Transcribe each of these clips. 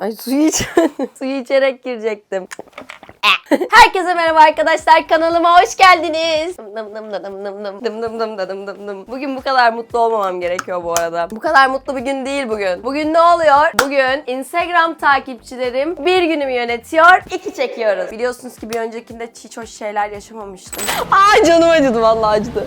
Ay suyu iç suyu içerek girecektim. Eh. Herkese merhaba arkadaşlar kanalıma hoş geldiniz. Bugün bu kadar mutlu olmamam gerekiyor bu arada. Bu kadar mutlu bir gün değil bugün. Bugün ne oluyor? Bugün Instagram takipçilerim bir günümü yönetiyor, iki çekiyoruz. Biliyorsunuz ki bir öncekinde hiç hoş şeyler yaşamamıştım. Ay canım acıdı vallahi acıdı.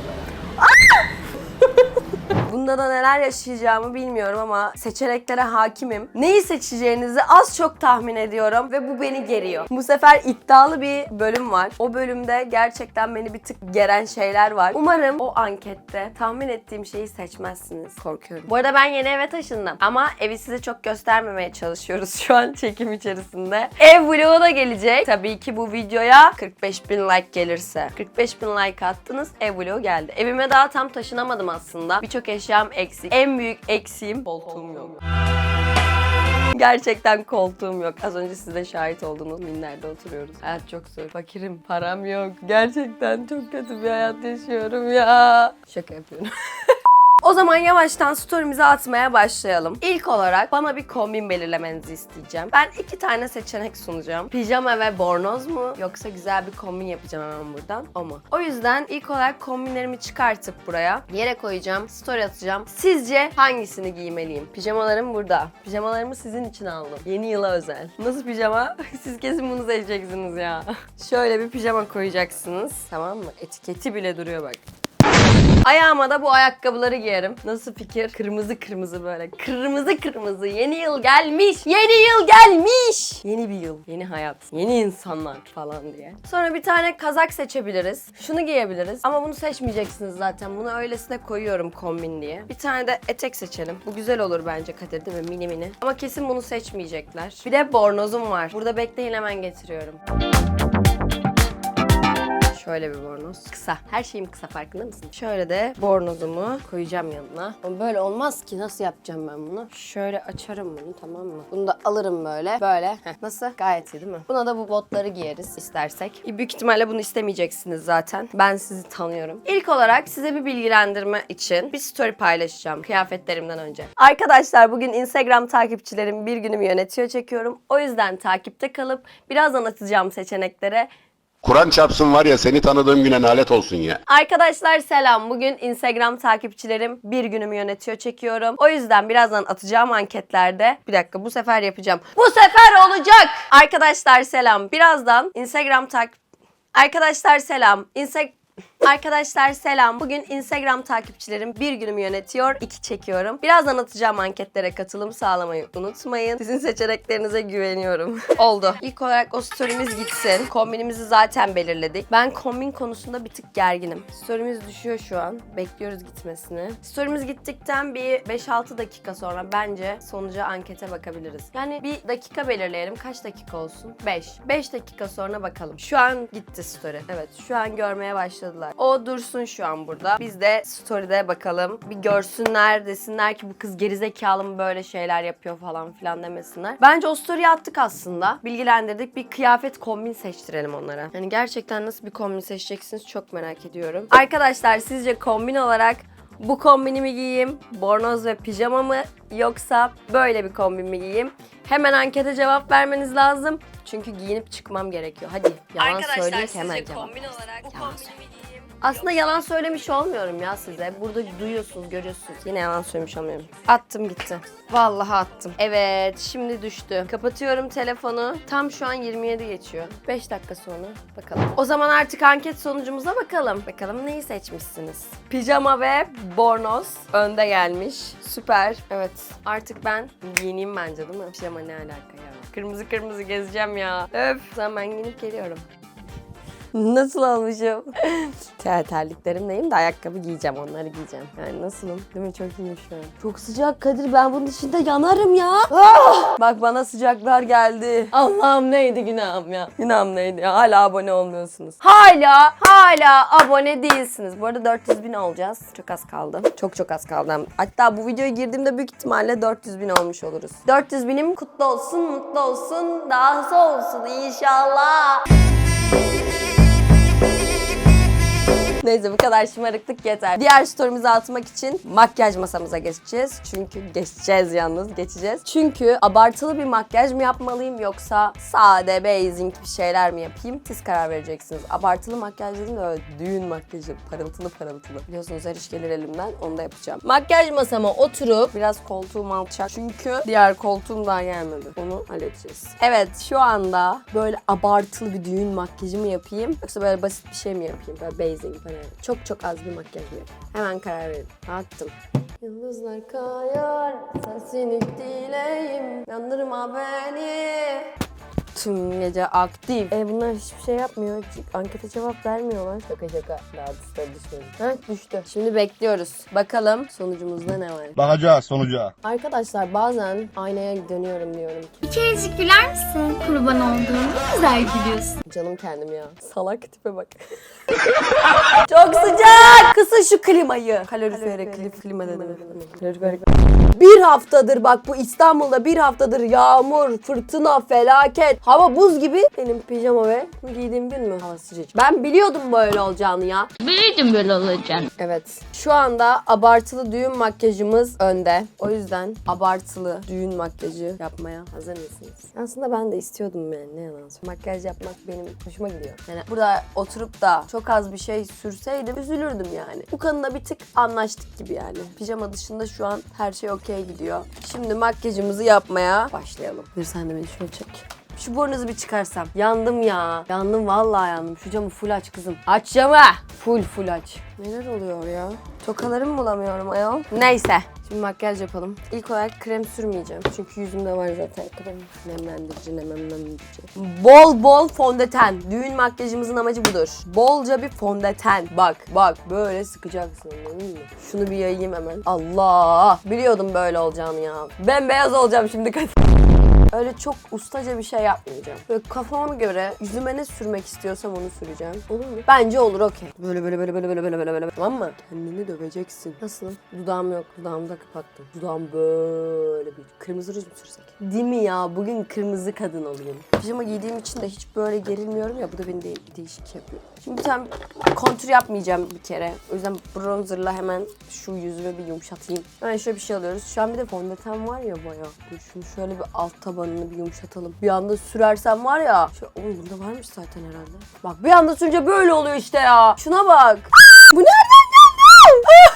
Bunda da neler yaşayacağımı bilmiyorum ama seçeneklere hakimim. Neyi seçeceğinizi az çok tahmin ediyorum ve bu beni geriyor. Bu sefer iddialı bir bölüm var. O bölümde gerçekten beni bir tık geren şeyler var. Umarım o ankette tahmin ettiğim şeyi seçmezsiniz. Korkuyorum. Bu arada ben yeni eve taşındım ama evi size çok göstermemeye çalışıyoruz şu an çekim içerisinde. Ev vlogu da gelecek. Tabii ki bu videoya 45 bin like gelirse. 45 bin like attınız ev vlogu geldi. Evime daha tam taşınamadım aslında. Birçok eşyam eksik. En büyük eksiğim koltuğum yok. Gerçekten koltuğum yok. Az önce siz de şahit oldunuz. Minlerde oturuyoruz. Hayat çok zor. Fakirim. Param yok. Gerçekten çok kötü bir hayat yaşıyorum ya. Şaka yapıyorum. O zaman yavaştan story'mizi atmaya başlayalım. İlk olarak bana bir kombin belirlemenizi isteyeceğim. Ben iki tane seçenek sunacağım. Pijama ve bornoz mu yoksa güzel bir kombin yapacağım hemen buradan o mu? O yüzden ilk olarak kombinlerimi çıkartıp buraya yere koyacağım, story atacağım. Sizce hangisini giymeliyim? Pijamalarım burada. Pijamalarımı sizin için aldım. Yeni yıla özel. Nasıl pijama? Siz kesin bunu seçeceksiniz ya. Şöyle bir pijama koyacaksınız. Tamam mı? Etiketi bile duruyor bak. Ayağıma da bu ayakkabıları giyerim. Nasıl fikir? Kırmızı kırmızı böyle. Kırmızı kırmızı. Yeni yıl gelmiş. Yeni yıl gelmiş. Yeni bir yıl. Yeni hayat. Yeni insanlar falan diye. Sonra bir tane kazak seçebiliriz. Şunu giyebiliriz. Ama bunu seçmeyeceksiniz zaten. Bunu öylesine koyuyorum kombin diye. Bir tane de etek seçelim. Bu güzel olur bence Kadir değil mi? Mini mini. Ama kesin bunu seçmeyecekler. Bir de bornozum var. Burada bekleyin hemen getiriyorum. Şöyle bir bornoz. Kısa. Her şeyim kısa farkında mısın? Şöyle de bornozumu koyacağım yanına. Ama böyle olmaz ki. Nasıl yapacağım ben bunu? Şöyle açarım bunu tamam mı? Bunu da alırım böyle. Böyle. Heh. Nasıl? Gayet iyi değil mi? Buna da bu botları giyeriz istersek. E, Büyük ihtimalle bunu istemeyeceksiniz zaten. Ben sizi tanıyorum. İlk olarak size bir bilgilendirme için bir story paylaşacağım kıyafetlerimden önce. Arkadaşlar bugün Instagram takipçilerim bir günümü yönetiyor çekiyorum. O yüzden takipte kalıp birazdan atacağım seçeneklere Kur'an çarpsın var ya seni tanıdığım güne nalet olsun ya. Arkadaşlar selam. Bugün Instagram takipçilerim bir günümü yönetiyor çekiyorum. O yüzden birazdan atacağım anketlerde. Bir dakika bu sefer yapacağım. Bu sefer olacak. Arkadaşlar selam. Birazdan Instagram tak... Arkadaşlar selam. Insta... Arkadaşlar selam. Bugün Instagram takipçilerim bir günümü yönetiyor, iki çekiyorum. Birazdan atacağım anketlere katılım sağlamayı unutmayın. Sizin seçeneklerinize güveniyorum. Oldu. İlk olarak o story'miz gitsin. Kombinimizi zaten belirledik. Ben kombin konusunda bir tık gerginim. Story'miz düşüyor şu an. Bekliyoruz gitmesini. Story'miz gittikten bir 5-6 dakika sonra bence sonuca ankete bakabiliriz. Yani bir dakika belirleyelim. Kaç dakika olsun? 5. 5 dakika sonra bakalım. Şu an gitti story. Evet şu an görmeye başladılar. O dursun şu an burada. Biz de story'de bakalım. Bir görsünler desinler ki bu kız gerizekalı mı böyle şeyler yapıyor falan filan demesinler. Bence o story'i attık aslında. Bilgilendirdik. Bir kıyafet kombin seçtirelim onlara. Yani gerçekten nasıl bir kombin seçeceksiniz çok merak ediyorum. Arkadaşlar sizce kombin olarak bu kombini mi giyeyim, bornoz ve pijama mı yoksa böyle bir kombin mi giyeyim? Hemen ankete cevap vermeniz lazım. Çünkü giyinip çıkmam gerekiyor. Hadi yalan söyleyeyim ki hemen cevap. olarak bu Yalan kombini mi giyeyim? Aslında yalan söylemiş olmuyorum ya size. Burada duyuyorsunuz, görüyorsunuz. Yine yalan söylemiş olmuyorum. Attım gitti. Vallahi attım. Evet, şimdi düştü. Kapatıyorum telefonu. Tam şu an 27 geçiyor. 5 dakika sonra bakalım. O zaman artık anket sonucumuza bakalım. Bakalım neyi seçmişsiniz? Pijama ve bornoz önde gelmiş. Süper. Evet. Artık ben giyineyim bence değil mi? Pijama ne alaka ya? Kırmızı kırmızı gezeceğim ya. Öf. O zaman ben giyinip geliyorum. Nasıl olmuşum? Ter terliklerimleyim de ayakkabı giyeceğim. Onları giyeceğim. Yani nasılım? Değil mi? Çok iyiyim şu an. Çok sıcak Kadir. Ben bunun içinde yanarım ya. Ah! Bak bana sıcaklar geldi. Allah'ım neydi günahım ya. Günahım neydi ya. Hala abone olmuyorsunuz. Hala hala abone değilsiniz. Bu arada 400 bin olacağız. Çok az kaldı. Çok çok az kaldı. Hatta bu videoya girdiğimde büyük ihtimalle 400 bin olmuş oluruz. 400 binim kutlu olsun, mutlu olsun, dahası olsun inşallah. Neyse bu kadar şımarıklık yeter. Diğer story'mizi atmak için makyaj masamıza geçeceğiz. Çünkü geçeceğiz yalnız geçeceğiz. Çünkü abartılı bir makyaj mı yapmalıyım yoksa sade basic bir şeyler mi yapayım? Siz karar vereceksiniz. Abartılı makyaj dedim de öyle düğün makyajı parıltılı parıltılı. Biliyorsunuz her iş gelir elimden onu da yapacağım. Makyaj masama oturup biraz koltuğum alçak. Çünkü diğer koltuğum daha gelmedi. Onu halledeceğiz. Evet şu anda böyle abartılı bir düğün makyajı mı yapayım? Yoksa böyle basit bir şey mi yapayım? Böyle basic böyle çok çok az bir makyaj mı? Hemen karar verin. Attım. Yıldızlar kayar, sensin dileyim, yandırma beni. Tüm gece aktif. E bunlar hiçbir şey yapmıyor. Ankete cevap vermiyorlar. Şaka şaka. Daha düştü düşmedi. Evet düştü. Şimdi bekliyoruz. Bakalım sonucumuzda ne var? Bakacağız sonuca. Arkadaşlar bazen aynaya dönüyorum diyorum ki. Bir kerecik güler misin? Kurban olduğum ne güzel gülüyorsun. Canım kendim ya. Salak tipe bak. Çok sıcak. Kısın şu klimayı. Kalorifere klip klima dedim. Kalorifer. Bir haftadır bak bu İstanbul'da bir haftadır yağmur, fırtına, felaket. Hava buz gibi. Benim pijama ve giydiğim gün mü hava sıcacık. Ben biliyordum böyle olacağını ya. Biliyordum böyle olacağını. Evet. Şu anda abartılı düğün makyajımız önde. O yüzden abartılı düğün makyajı yapmaya hazır mısınız? Aslında ben de istiyordum yani ne yalan söyleyeyim. Makyaj yapmak benim hoşuma gidiyor. Yani burada oturup da çok az bir şey sürseydim üzülürdüm yani. Bu konuda bir tık anlaştık gibi yani. Pijama dışında şu an her şey okey gidiyor. Şimdi makyajımızı yapmaya başlayalım. Bir sen de beni şöyle çek. Şu burnunuzu bir çıkarsam. Yandım ya. Yandım vallahi yandım. Şu camı full aç kızım. Aç camı. Full full aç. Neler oluyor ya? Tokalarımı bulamıyorum ayol. Neyse. Şimdi makyaj yapalım. İlk olarak krem sürmeyeceğim. Çünkü yüzümde var zaten krem. Nemlendirici, nemlendirici. Bol bol fondöten. Düğün makyajımızın amacı budur. Bolca bir fondöten. Bak bak böyle sıkacaksın anladın mı? Şunu bir yayayım hemen. Allah! Biliyordum böyle olacağını ya. Ben beyaz olacağım şimdi Öyle çok ustaca bir şey yapmayacağım. Böyle kafama göre yüzüme ne sürmek istiyorsam onu süreceğim. Olur mu? Bence olur okey. Böyle böyle böyle böyle böyle böyle böyle böyle. Tamam mı? Kendini döveceksin. Nasıl? Dudağım yok. Dudağımı da kapattım. Dudağım böyle bir. Kırmızı ruj mu sürsek? Değil mi ya? Bugün kırmızı kadın olayım. Pijama giydiğim için de hiç böyle gerilmiyorum ya. Bu da beni de değişik yapıyor. Şimdi bir tane kontür yapmayacağım bir kere. O yüzden bronzerla hemen şu yüzümü bir yumuşatayım. Hemen şöyle bir şey alıyoruz. Şu an bir de fondöten var ya bayağı. Dur şunu şöyle bir alt tabanını bir yumuşatalım. Bir anda sürersem var ya. Şu, oğlum bunda varmış zaten herhalde. Bak bir anda sürünce böyle oluyor işte ya. Şuna bak. Bu nereden geldi?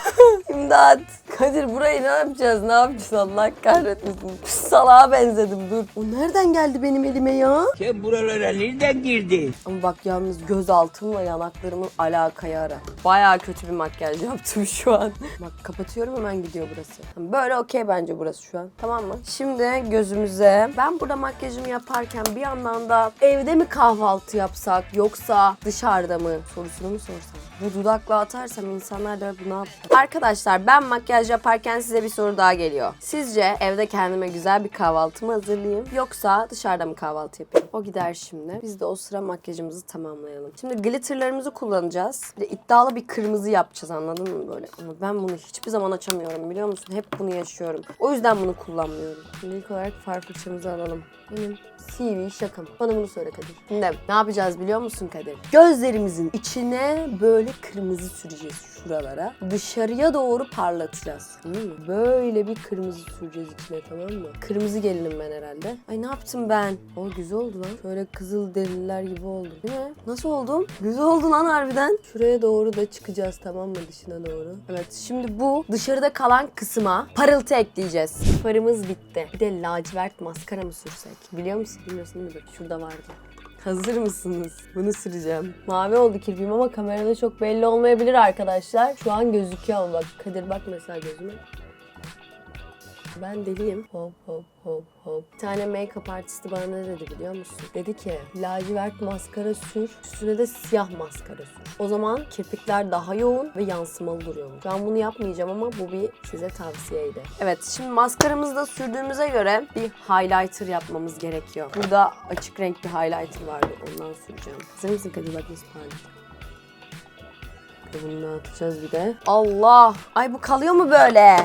İmdat. Kadir burayı ne yapacağız? Ne yapacağız Allah kahretmesin. Salağa benzedim dur. O nereden geldi benim elime ya? Sen buralara nereden girdin? Ama bak yalnız göz altımla yanaklarımın alakayı ara. Baya kötü bir makyaj yaptım şu an. bak kapatıyorum hemen gidiyor burası. Böyle okey bence burası şu an. Tamam mı? Şimdi gözümüze. Ben burada makyajımı yaparken bir yandan da evde mi kahvaltı yapsak yoksa dışarıda mı sorusunu mu sorsam? Bu dudakla atarsam insanlar da bu ne yapar? Arkadaşlar ben makyaj yaparken size bir soru daha geliyor. Sizce evde kendime güzel bir kahvaltı mı hazırlayayım yoksa dışarıda mı kahvaltı yapayım? O gider şimdi. Biz de o sıra makyajımızı tamamlayalım. Şimdi glitterlarımızı kullanacağız. Bir de iddialı bir kırmızı yapacağız anladın mı böyle? Ama ben bunu hiçbir zaman açamıyorum biliyor musun? Hep bunu yaşıyorum. O yüzden bunu kullanmıyorum. Şimdi ilk olarak far fırçamızı alalım. Benim CV şakam. Bana bunu söyle Kadir. Şimdi ne yapacağız biliyor musun Kadir? Gözlerimizin içine böyle kırmızı süreceğiz şuralara. Dışarıya doğru parlatacağız. Anladın mı? Böyle bir kırmızı süreceğiz içine tamam mı? Kırmızı gelinim ben herhalde. Ay ne yaptım ben? O güzel oldu lan. Şöyle kızıl deriler gibi oldu. Değil mi? Nasıl oldum? Güzel oldu lan harbiden. Şuraya doğru da çıkacağız tamam mı dışına doğru? Evet şimdi bu dışarıda kalan kısma parıltı ekleyeceğiz. Farımız bitti. Bir de lacivert maskara mı sürsek? Biliyor musun? Bilmiyorsun değil mi? Şurada vardı. Hazır mısınız? Bunu süreceğim. Mavi oldu kirpiğim ama kamerada çok belli olmayabilir arkadaşlar. Şu an gözüküyor ama bak Kadir bak mesela gözüme. Ben deliyim. Hop hop hop hop. Bir tane make-up artisti bana ne dedi biliyor musun? Dedi ki lacivert maskara sür, üstüne de siyah maskara sür. O zaman kirpikler daha yoğun ve yansımalı duruyormuş. Ben bunu yapmayacağım ama bu bir size tavsiyeydi. Evet şimdi maskaramızı da sürdüğümüze göre bir highlighter yapmamız gerekiyor. Burada açık renk bir highlighter vardı ondan süreceğim. Hazır mısın Kadir bak nasıl parlıyor? Bunu dağıtacağız bir de. Allah! Ay bu kalıyor mu böyle?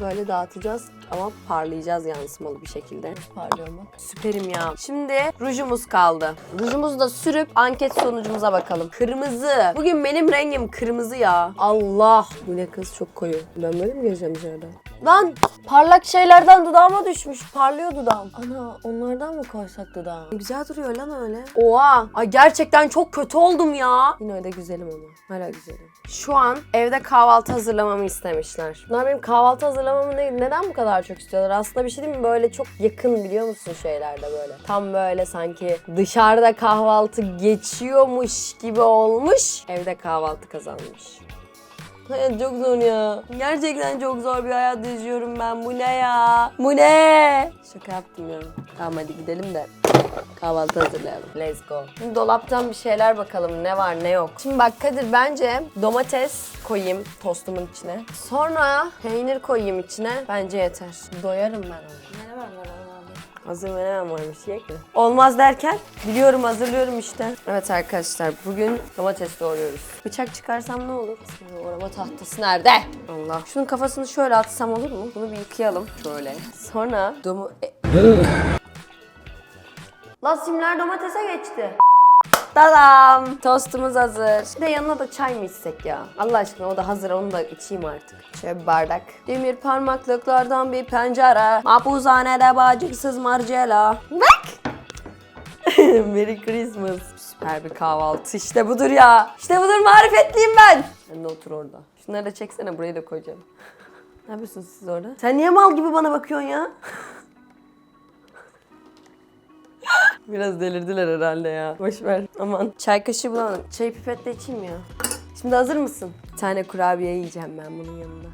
Böyle dağıtacağız ama parlayacağız yansımalı bir şekilde. Parlıyor mu? Süperim ya. Şimdi rujumuz kaldı. Rujumuzu da sürüp anket sonucumuza bakalım. Kırmızı. Bugün benim rengim kırmızı ya. Allah! Bu ne kız çok koyu. Ben böyle mi gezeceğim dışarıda? Lan parlak şeylerden dudağıma düşmüş. Parlıyor dudağım. Ana onlardan mı koysak dudağım? Güzel duruyor lan öyle. Oha. Ay gerçekten çok kötü oldum ya. Yine de güzelim ama. Hala güzelim. Şu an evde kahvaltı hazırlamamı istemişler. Bunlar benim kahvaltı hazırlamamı ne- neden bu kadar çok istiyorlar? Aslında bir şey değil mi? Böyle çok yakın biliyor musun şeylerde böyle. Tam böyle sanki dışarıda kahvaltı geçiyormuş gibi olmuş. Evde kahvaltı kazanmış. Hayat çok zor ya. Gerçekten çok zor bir hayat yaşıyorum ben. Bu ne ya? Bu ne? Şaka yaptım ya. Tamam hadi gidelim de kahvaltı hazırlayalım. Let's go. Şimdi dolaptan bir şeyler bakalım ne var ne yok. Şimdi bak Kadir bence domates koyayım tostumun içine. Sonra peynir koyayım içine. Bence yeter. Doyarım ben onu. Var Allah'ım. Hazır menemen varmış yiyek mi? Olmaz derken biliyorum hazırlıyorum işte. Evet arkadaşlar bugün domates doğruyoruz. Bıçak çıkarsam ne olur? Doğrama tahtası nerede? Allah. Şunun kafasını şöyle atsam olur mu? Bunu bir yıkayalım. Şöyle. Sonra domu... E... La simler domatese geçti. Tadam! Tostumuz hazır. Bir de yanına da çay mı içsek ya? Allah aşkına o da hazır onu da içeyim artık. Şöyle bir bardak. Demir parmaklıklardan bir pencere. Mahpushanede bacıksız marcela. Bak! Merry Christmas. Süper bir kahvaltı. İşte budur ya. İşte budur marifetliyim ben. Sen de otur orada. Şunları da çeksene burayı da koyacağım. ne yapıyorsunuz siz orada? Sen niye mal gibi bana bakıyorsun ya? Biraz delirdiler herhalde ya. Boş ver. Aman. Çay kaşığı bulamadım. Çay pipetle içeyim ya. Şimdi hazır mısın? Bir tane kurabiye yiyeceğim ben bunun yanında.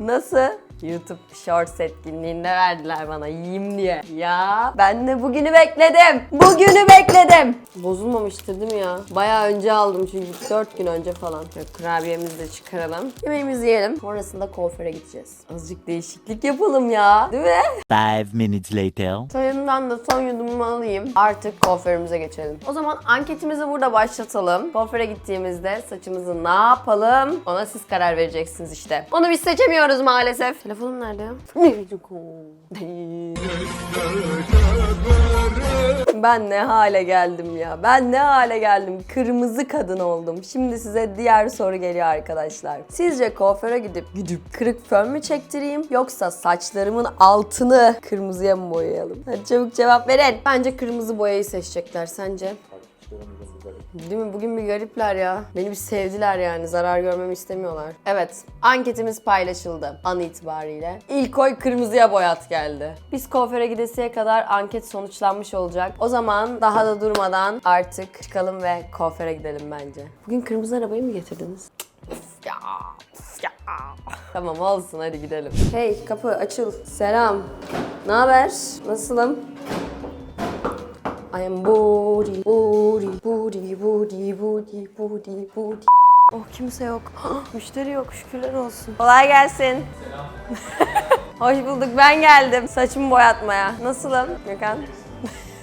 Nasıl? YouTube Shorts etkinliğinde verdiler bana yiyeyim diye. Ya ben de bugünü bekledim. Bugünü bekledim. Bozulmamıştır değil mi ya? Bayağı önce aldım çünkü 4 gün önce falan. Şöyle kurabiyemizi de çıkaralım. Yemeğimizi yiyelim. Sonrasında kuaföre gideceğiz. Azıcık değişiklik yapalım ya. Değil mi? Five minutes later. Soyundan da son yudumu alayım. Artık kuaförümüze geçelim. O zaman anketimizi burada başlatalım. Kuaföre gittiğimizde saçımızı ne yapalım? Ona siz karar vereceksiniz işte. Onu biz seçemiyoruz maalesef. Telefonum nerede ya? Ben ne hale geldim ya. Ben ne hale geldim. Kırmızı kadın oldum. Şimdi size diğer soru geliyor arkadaşlar. Sizce kuaföre gidip gidip kırık fön mü çektireyim yoksa saçlarımın altını kırmızıya mı boyayalım? Hadi çabuk cevap verin. Bence kırmızı boyayı seçecekler. Sence? Değil mi? Bugün bir garipler ya. Beni bir sevdiler yani. Zarar görmemi istemiyorlar. Evet. Anketimiz paylaşıldı an itibariyle. İlk oy kırmızıya boyat geldi. Biz kuaföre gidesiye kadar anket sonuçlanmış olacak. O zaman daha da durmadan artık çıkalım ve kuaföre gidelim bence. Bugün kırmızı arabayı mı getirdiniz? Ya. Tamam olsun hadi gidelim. Hey kapı açıl. Selam. Ne haber? Nasılım? I am booty, booty, booty, booty, booty, booty, booty. Oh kimse yok. Müşteri yok şükürler olsun. Kolay gelsin. Hoş bulduk ben geldim saçımı boyatmaya. Nasılım Gökhan?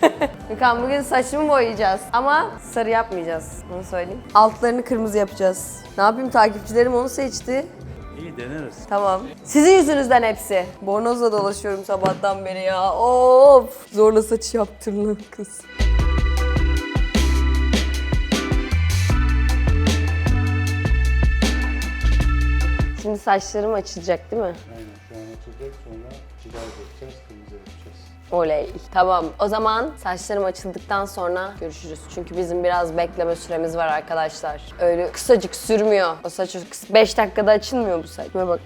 Gökhan bugün saçımı boyayacağız ama sarı yapmayacağız. Onu söyleyeyim. Altlarını kırmızı yapacağız. Ne yapayım takipçilerim onu seçti. İyi deneriz. Tamam. Sizin yüzünüzden hepsi. Bornozla dolaşıyorum sabahtan beri ya. Of. Zorla saç yaptırın kız. Şimdi saçlarım açılacak değil mi? Oley. Tamam. O zaman saçlarım açıldıktan sonra görüşürüz. Çünkü bizim biraz bekleme süremiz var arkadaşlar. Öyle kısacık sürmüyor. O saç 5 dakikada açılmıyor bu saç. Kime bak.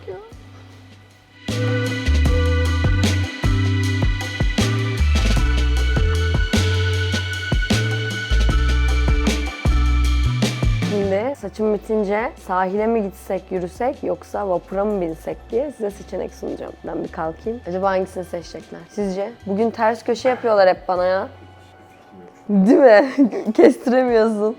Saçım bitince sahile mi gitsek, yürüsek yoksa vapura mı binsek diye size seçenek sunacağım. Ben bir kalkayım. Acaba hangisini seçecekler? Sizce? Bugün ters köşe yapıyorlar hep bana ya. Değil mi? Kestiremiyorsun.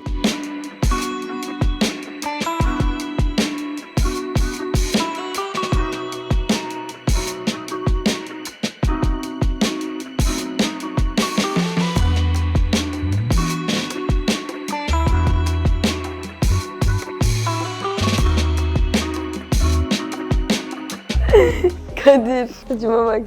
Kadir saçıma bak.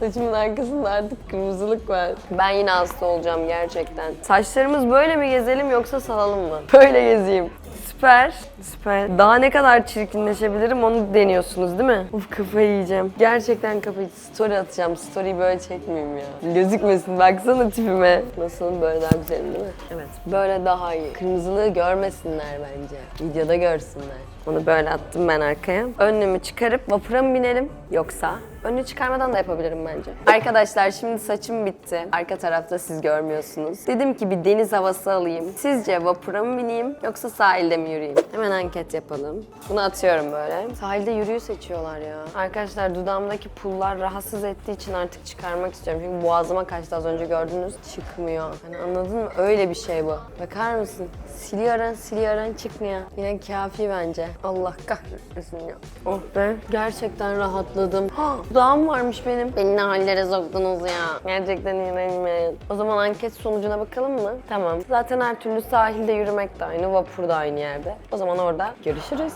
Saçımın arkasında artık kırmızılık var. Ben yine hasta olacağım gerçekten. Saçlarımız böyle mi gezelim yoksa salalım mı? Böyle gezeyim. Süper. Süper. Daha ne kadar çirkinleşebilirim onu deniyorsunuz değil mi? Uf kafayı yiyeceğim. Gerçekten kafayı story atacağım. Story'i böyle çekmeyeyim ya. Gözükmesin. Baksana tipime. Nasıl böyle daha güzelim değil mi? Evet. Böyle daha iyi. Kırmızılığı görmesinler bence. Videoda görsünler. Onu böyle attım ben arkaya. Önlüğümü çıkarıp vapura mı binelim yoksa önlüğü çıkarmadan da yapabilirim bence. Arkadaşlar şimdi saçım bitti. Arka tarafta siz görmüyorsunuz. Dedim ki bir deniz havası alayım. Sizce vapura mı bineyim yoksa sahilde mi yürüyeyim? Hemen anket yapalım. Bunu atıyorum böyle. Sahilde yürüyü seçiyorlar ya. Arkadaşlar dudağımdaki pullar rahatsız ettiği için artık çıkarmak istiyorum. Çünkü boğazıma kaçtı az önce gördünüz. Çıkmıyor. Hani anladın mı? Öyle bir şey bu. Bakar mısın? Siliyorsun, siliyorsun çıkmıyor. Yine kafi bence. Allah kahretmesin ya. Oh be. Gerçekten rahatladım. Ha, dudağım varmış benim. Beni ne hallere soktunuz ya. Gerçekten iğrenmeyin. O zaman anket sonucuna bakalım mı? Tamam. Zaten her türlü sahilde yürümek de aynı, vapur da aynı yerde. O zaman orada görüşürüz.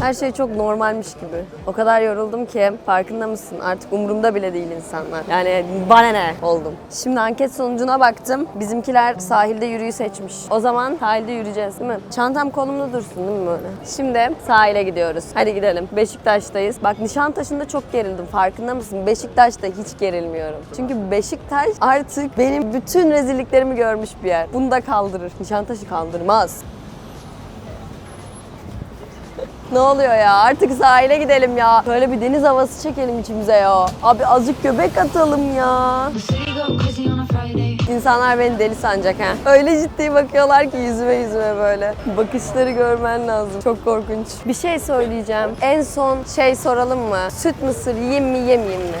Her şey çok normalmiş gibi. O kadar yoruldum ki farkında mısın? Artık umurumda bile değil insanlar. Yani bana ne oldum. Şimdi anket sonucuna baktım. Bizimkiler sahilde yürüyü seçmiş. O zaman sahilde yürüyeceğiz değil mi? Çantam kolumda dursun değil mi böyle? Şimdi sahile gidiyoruz. Hadi gidelim. Beşiktaş'tayız. Bak Nişantaşı'nda çok gerildim. Farkında mısın? Beşiktaş'ta hiç gerilmiyorum. Çünkü Beşiktaş artık benim bütün rezilliklerimi görmüş bir yer. Bunu da kaldırır. Nişantaş'ı kaldırmaz. Ne oluyor ya? Artık sahile gidelim ya. Böyle bir deniz havası çekelim içimize ya. Abi azıcık göbek atalım ya. İnsanlar beni deli sanacak ha. Öyle ciddi bakıyorlar ki yüzüme yüzüme böyle. Bakışları görmen lazım. Çok korkunç. Bir şey söyleyeceğim. En son şey soralım mı? Süt mısır yiyeyim mi yemeyeyim mi?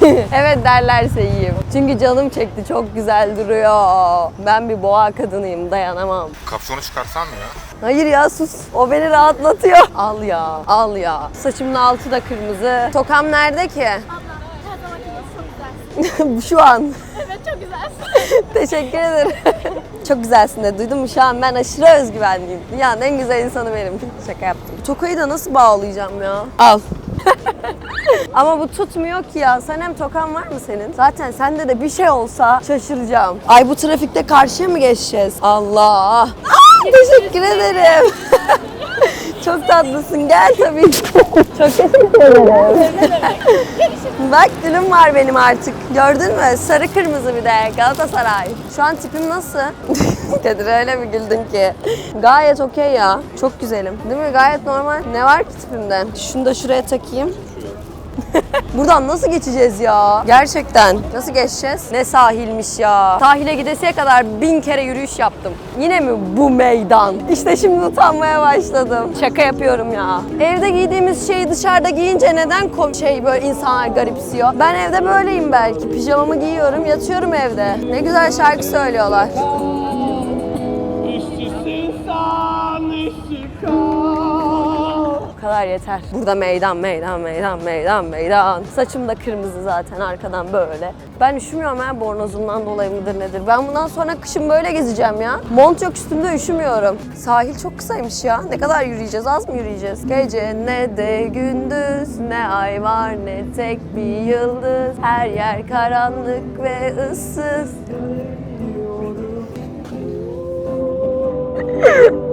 evet derlerse yiyeyim. Çünkü canım çekti. Çok güzel duruyor. Ben bir boğa kadınıyım. Dayanamam. Kapşonu çıkarsan mı ya? Hayır ya sus. O beni rahatlatıyor. Al ya, al ya. Saçımın altı da kırmızı. Tokam nerede ki? Her zamanki gibi çok güzelsin. Şu an. Evet çok güzelsin. Teşekkür ederim. Çok güzelsin de duydun mu? Şu an ben aşırı özgüvenliyim. Dünyanın en güzel insanı benim. Şaka yaptım. Tokayı da nasıl bağlayacağım ya? Al. Ama bu tutmuyor ki ya. Sen hem tokan var mı senin? Zaten sende de bir şey olsa şaşıracağım. Ay bu trafikte karşıya mı geçeceğiz? Allah. Teşekkür ederim. Çok tatlısın. Gel tabii. Çok teşekkür ederim. Bak dünüm var benim artık. Gördün mü? Sarı kırmızı bir de Galatasaray. Şu an tipim nasıl? Kadir öyle bir güldün ki. Gayet okey ya. Çok güzelim. Değil mi? Gayet normal. Ne var ki tipimde? Şunu da şuraya takayım. Buradan nasıl geçeceğiz ya? Gerçekten. Nasıl geçeceğiz? Ne sahilmiş ya. Sahile gidesiye kadar bin kere yürüyüş yaptım. Yine mi bu meydan? İşte şimdi utanmaya başladım. Şaka yapıyorum ya. Evde giydiğimiz şeyi dışarıda giyince neden kom şey böyle insanlar garipsiyor? Ben evde böyleyim belki. Pijamamı giyiyorum, yatıyorum evde. Ne güzel şarkı söylüyorlar. Bu kadar yeter. Burada meydan, meydan, meydan, meydan, meydan. Saçım da kırmızı zaten arkadan böyle. Ben üşümüyorum ha bornozumdan dolayı mıdır nedir. Ben bundan sonra kışın böyle gezeceğim ya. Mont yok üstümde üşümüyorum. Sahil çok kısaymış ya. Ne kadar yürüyeceğiz? Az mı yürüyeceğiz? Gece ne de gündüz ne ay var ne tek bir yıldız. Her yer karanlık ve ıssız.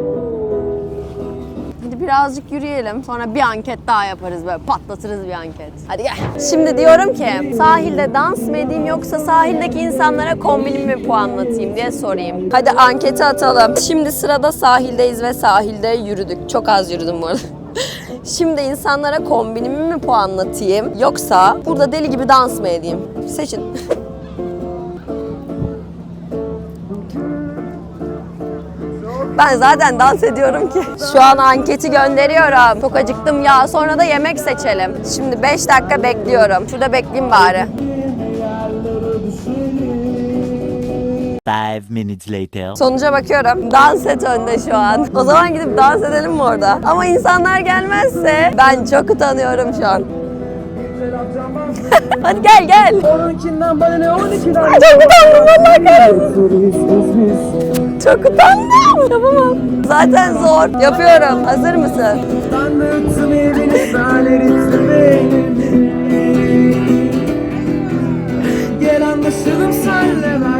Birazcık yürüyelim. Sonra bir anket daha yaparız böyle patlatırız bir anket. Hadi gel. Şimdi diyorum ki sahilde dans mı edeyim yoksa sahildeki insanlara kombinimi mi puanlatayım diye sorayım. Hadi anketi atalım. Şimdi sırada sahildeyiz ve sahilde yürüdük. Çok az yürüdüm bu arada. Şimdi insanlara kombinimi mi puanlatayım yoksa burada deli gibi dans mı edeyim? Seçin. Ben zaten dans ediyorum ki. Şu an anketi gönderiyorum. Çok acıktım ya. Sonra da yemek seçelim. Şimdi 5 dakika bekliyorum. Şurada bekleyeyim bari. Five minutes later. Sonuca bakıyorum. Dans et önde şu an. O zaman gidip dans edelim mi orada? Ama insanlar gelmezse ben çok utanıyorum şu an. Hadi gel gel. Onunkinden bana ne 12'den Ay, çok utandım vallahi kahretsin. Çok utandım. Yapamam. Zaten zor. Yapıyorum. Hazır mısın? Gel anlaşalım senle ver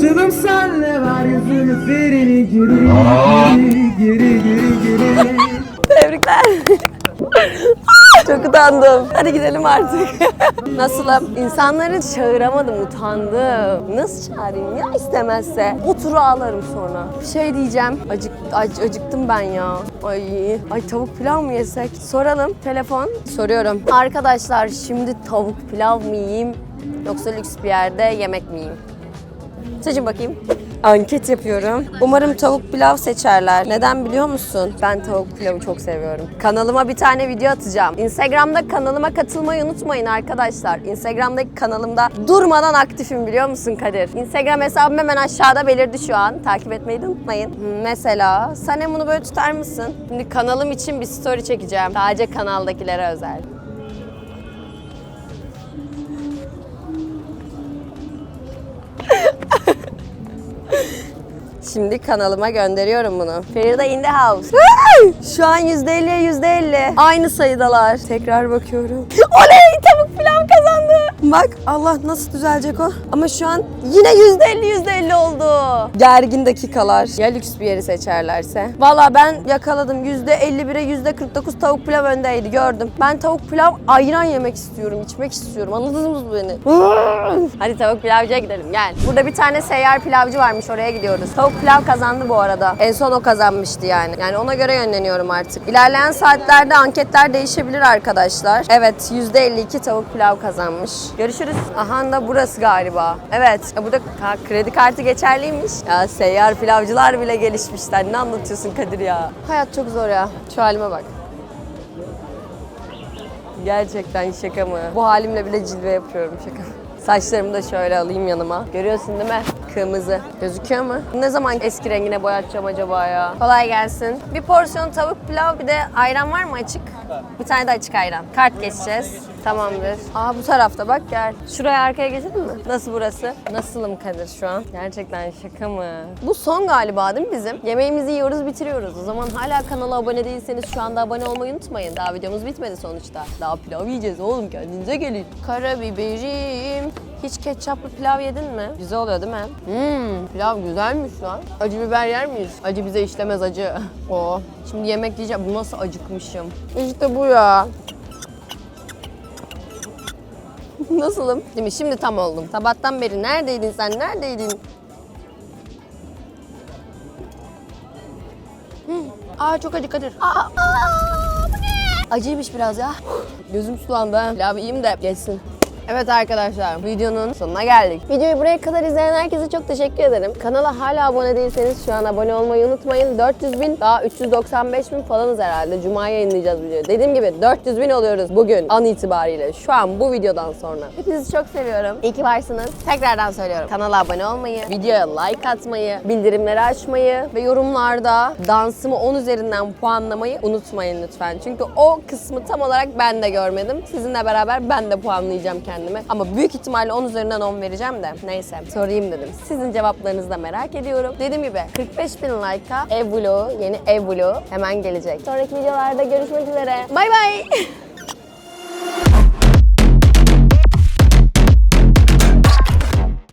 Gel anlaşalım senle ver gözünü ferini geri geri geri geri geri Tebrikler. Çok utandım. Hadi gidelim artık. Nasılım? İnsanları çağıramadım, utandım. Nasıl çağırayım ya istemezse? O turu ağlarım sonra. Bir şey diyeceğim. Acık, ac- acıktım ben ya. Ay, ay tavuk pilav mı yesek? Soralım. Telefon. Soruyorum. Arkadaşlar şimdi tavuk pilav mı yiyeyim? Yoksa lüks bir yerde yemek mi yiyeyim? Seçin bakayım. Anket yapıyorum. Umarım tavuk pilav seçerler. Neden biliyor musun? Ben tavuk pilavı çok seviyorum. Kanalıma bir tane video atacağım. Instagram'da kanalıma katılmayı unutmayın arkadaşlar. Instagram'daki kanalımda durmadan aktifim biliyor musun Kadir? Instagram hesabım hemen aşağıda belirdi şu an. Takip etmeyi de unutmayın. Mesela Sanem bunu böyle tutar mısın? Şimdi kanalım için bir story çekeceğim. Sadece kanaldakilere özel. Şimdi kanalıma gönderiyorum bunu. Feride in the house. Şu an %50'ye %50. Aynı sayıdalar. Tekrar bakıyorum. Oley tavuk pilav. Bak Allah nasıl düzelecek o. Ama şu an yine %50 %50 oldu. Gergin dakikalar. Ya lüks bir yeri seçerlerse. Valla ben yakaladım. %51'e %49 tavuk pilav öndeydi gördüm. Ben tavuk pilav ayran yemek istiyorum. içmek istiyorum. Anladınız mı beni? Hadi tavuk pilavcıya gidelim gel. Burada bir tane seyyar pilavcı varmış oraya gidiyoruz. Tavuk pilav kazandı bu arada. En son o kazanmıştı yani. Yani ona göre yönleniyorum artık. İlerleyen saatlerde anketler değişebilir arkadaşlar. Evet %52 tavuk pilav kazanmış. Görüşürüz. Aha da burası galiba. Evet. Ya burada ha, kredi kartı geçerliymiş. Ya seyyar pilavcılar bile gelişmişler. Ne anlatıyorsun Kadir ya? Hayat çok zor ya. Şu halime bak. Gerçekten şaka mı? Bu halimle bile cilve yapıyorum şaka mı? Saçlarımı da şöyle alayım yanıma. Görüyorsun değil mi? Kırmızı. Gözüküyor mu? Ne zaman eski rengine boyatacağım acaba ya? Kolay gelsin. Bir porsiyon tavuk pilav bir de ayran var mı açık? Bir tane de açık ayran. Kart geçeceğiz. Tamamdır. Aa bu tarafta bak gel. Şuraya arkaya geçelim mi? Nasıl burası? Nasılım Kadir şu an? Gerçekten şaka mı? Bu son galiba değil mi bizim? Yemeğimizi yiyoruz bitiriyoruz. O zaman hala kanala abone değilseniz şu anda abone olmayı unutmayın. Daha videomuz bitmedi sonuçta. Daha pilav yiyeceğiz oğlum kendinize gelin. Karabiberim. Hiç ketçaplı pilav yedin mi? Güzel oluyor değil mi? Hmm, pilav güzelmiş lan. Acı biber yer miyiz? Acı bize işlemez acı. Oo. Şimdi yemek yiyeceğim. Bu nasıl acıkmışım. İşte bu ya. Nasılım? Değil mi? Şimdi tam oldum. Sabahtan beri neredeydin sen? Neredeydin? Hı. Aa çok acı Kadir. Aa, aa, bu ne? Acıymış biraz ya. Gözüm sulandı ha. Pilav yiyeyim de geçsin. Evet arkadaşlar videonun sonuna geldik. Videoyu buraya kadar izleyen herkese çok teşekkür ederim. Kanala hala abone değilseniz şu an abone olmayı unutmayın. 400 bin daha 395 bin falanız herhalde. Cuma yayınlayacağız videoyu. Dediğim gibi 400 bin oluyoruz bugün an itibariyle. Şu an bu videodan sonra. Hepinizi çok seviyorum. İyi ki varsınız. Tekrardan söylüyorum. Kanala abone olmayı, videoya like atmayı, bildirimleri açmayı ve yorumlarda dansımı 10 üzerinden puanlamayı unutmayın lütfen. Çünkü o kısmı tam olarak ben de görmedim. Sizinle beraber ben de puanlayacağım kendimi. Ama büyük ihtimalle 10 üzerinden 10 vereceğim de. Neyse sorayım dedim. Sizin cevaplarınızı da merak ediyorum. Dediğim gibi 45 bin like'a ev vlogu, yeni ev vlogu hemen gelecek. Sonraki videolarda görüşmek üzere. Bay bay.